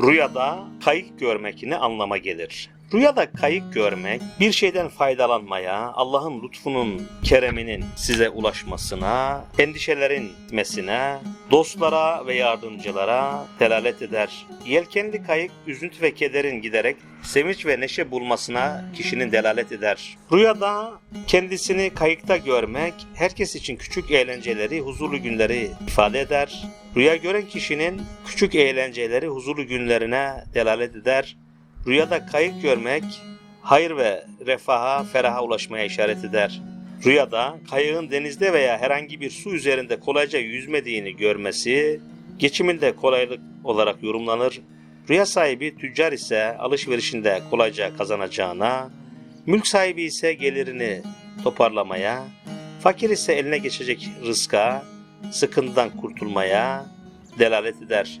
Rüyada kayık görmek ne anlama gelir? Rüyada kayık görmek, bir şeyden faydalanmaya, Allah'ın lütfunun, kereminin size ulaşmasına, endişelerin gitmesine, dostlara ve yardımcılara delalet eder. Yelkenli kayık, üzüntü ve kederin giderek sevinç ve neşe bulmasına kişinin delalet eder. Rüyada kendisini kayıkta görmek, herkes için küçük eğlenceleri, huzurlu günleri ifade eder. Rüya gören kişinin küçük eğlenceleri, huzurlu günlerine delalet eder. Rüyada kayık görmek, hayır ve refaha, feraha ulaşmaya işaret eder. Rüyada kayığın denizde veya herhangi bir su üzerinde kolayca yüzmediğini görmesi, geçiminde kolaylık olarak yorumlanır. Rüya sahibi tüccar ise alışverişinde kolayca kazanacağına, mülk sahibi ise gelirini toparlamaya, fakir ise eline geçecek rızka, sıkıntıdan kurtulmaya delalet eder.